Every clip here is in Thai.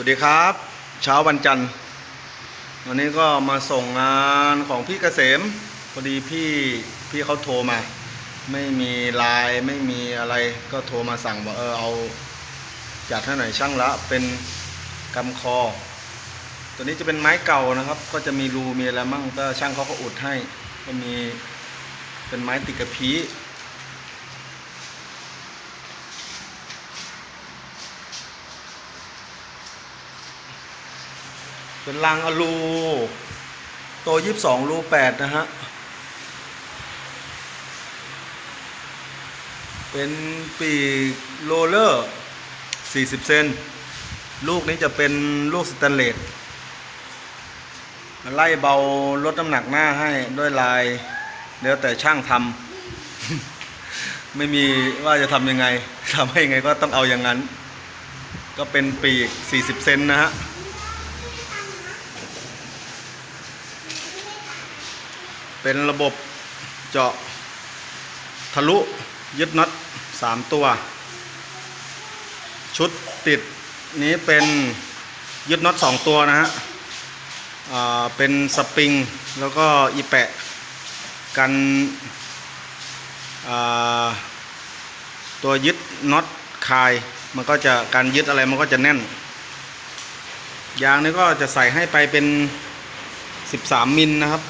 วัสดีครับ เช้าวันจันทร์ วันนี้ก็มาส่งงานของพี่เกษมพอดีพี่พี่เขาโทรมา ไม่มีไลน์ไม่มีอะไรก็โทรมาสั่งบอกเออเอาจัดให้หน่อยช่างละเป็นกำคอ ตัวนี้จะเป็นไม้เก่านะครับ ก็จะมีรูมีอะไรมั่งก็ช่างเขาก็อุดให้ก็มีเป็นไม้ติดกระพี้ เป็นรางอลูโตยี่สิบสองรูแปดนะฮะ เป็นปีกโรเลอร์สี่สิบเซน ลูกนี้จะเป็นลูกสแตนเลสไล่เบาลดน้ำหนักหน้าให้ด้วยลายแล้วแต่ช่างทำ ไม่มีว่าจะทำยังไงทำให้ยังไงก็ต้องเอาอย่างนั้น ก็เป็นปีก 40 เซนนะฮะ เป็นระบบเจาะทะลุยึดน็อต3ตัว ชุดติดนี้เป็นยึดน็อต2ตัวนะฮะเป็นสปริงแล้วก็อีแปะกันตัวยึดน็อตคายมันก็จะการยึดอะไรมันก็จะแน่น ยางนี้ก็จะใส่ให้ไปเป็น 13 มิลนะครับ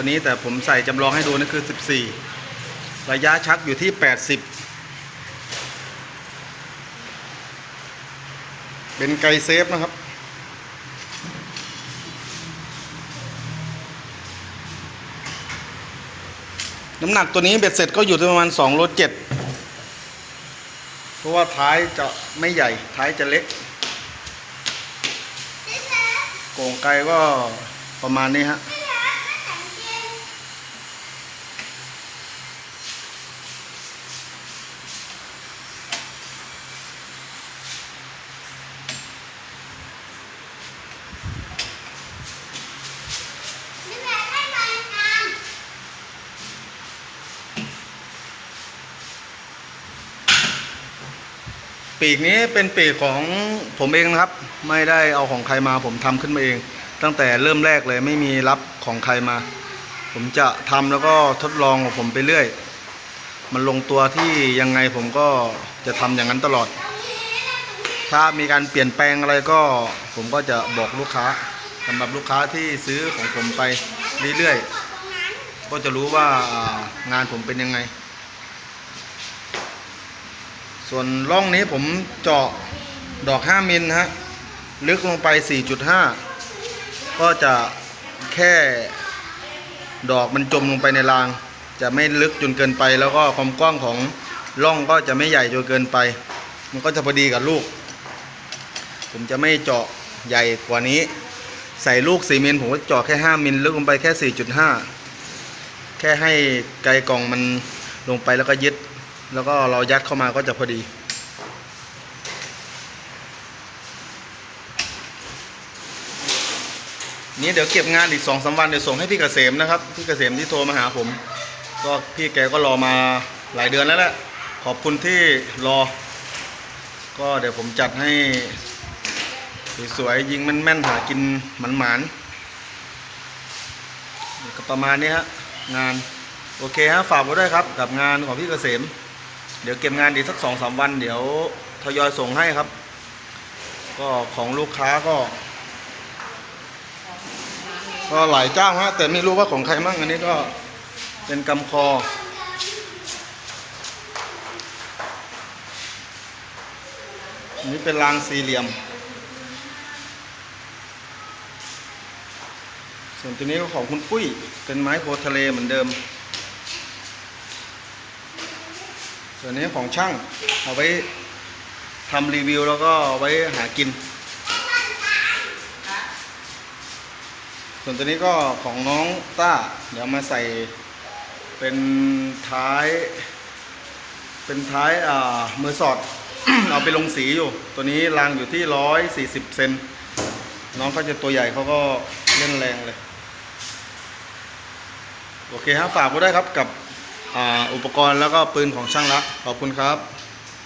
ตัวนี้แต่ผมใส่จำลองให้ดูนี่คือ 14 ระยะชักอยู่ที่ 80 เป็นไกเซฟนะครับ น้ำหนักตัวนี้เบ็ดเสร็จก็อยู่ที่ประมาณ2โลเจ็ดเพราะว่าท้ายจะไม่ใหญ่ท้ายจะเล็กโก่งไกลก็ประมาณนี้ฮะ ปีกนี้เป็นปีกของผมเองนะครับ ไม่ได้เอาของใครมาผมทำขึ้นมาเอง ตั้งแต่เริ่มแรกเลยไม่มีรับของใครมา ผมจะทำแล้วก็ทดลองของผมไปเรื่อย มันลงตัวที่ยังไงผมก็จะทำอย่างนั้นตลอด ถ้ามีการเปลี่ยนแปลงอะไรก็ผมก็จะบอกลูกค้าสำหรับลูกค้าที่ซื้อของผมไปเรื่อยๆก็จะรู้ว่างานผมเป็นยังไง ส่วนร่องนี้ผมเจาะดอก 5 มิลฮะ ลึกลงไป 4.5 ก็จะแค่ดอกมันจมลงไปในราง จะไม่ลึกจนเกินไป แล้วก็ความกว้างของร่องก็จะไม่ใหญ่จนเกินไป มันก็จะพอดีกับลูก ผมจะไม่เจาะใหญ่กว่านี้ ใส่ลูก 4 มิลผมก็เจาะแค่ 5 มิลลึกลงไปแค่ 4.5 แค่ให้ไกลกล่องมันลงไปแล้วก็ยึด แล้วก็เรายัดเข้ามาก็จะพอดี นี้เดี๋ยวเก็บงานอีกสองสาวันเดี๋ยวส่งให้พี่เกษมนะครับ พี่เกษมที่โทรมาหาผม ก็พี่แกก็รอมาหลายเดือนแล้วแหละขอบคุณที่รอ ก็เดี๋ยวผมจัดให้สวยๆยิงแม่นๆหากินหมันๆก็ประมาณนี้ฮะงานโอเคฮะฝากไว้ด้วยครับ กับงานของพี่เกษม เดี๋ยวเก็บงานดีสักสองสามวัน เดี๋ยวทยอยส่งให้ครับ ก็ของลูกค้าก็ ก็หลายเจ้าฮะแต่ไม่รู้ว่าของใครมั่งอันนี้ก็เป็นกำคออันนี้เป็นรางสี่เหลี่ยม ส่วนตัวนี้ก็ของคุณปุ้ย เป็นไม้โพทะเลเหมือนเดิม ส่วนนี้ของช่างเอาไว้ทำรีวิวแล้วก็เอาไว้หากิน ส่วนตัวนี้ก็ของน้องต้า เดี๋ยวมาใส่เป็นท้าย เป็นท้ายอ่ามือสอด เอาไปลงสีอยู่ ตัวนี้รางอยู่ที่ร้อยสี่สิบเซนน้องเขาจะตัวใหญ่เขาก็เล่นแรงเลย โอเคฮะฝากไว้ได้ครับกับ อุปกรณ์แล้วก็ปืนของช่างละขอบคุณครับ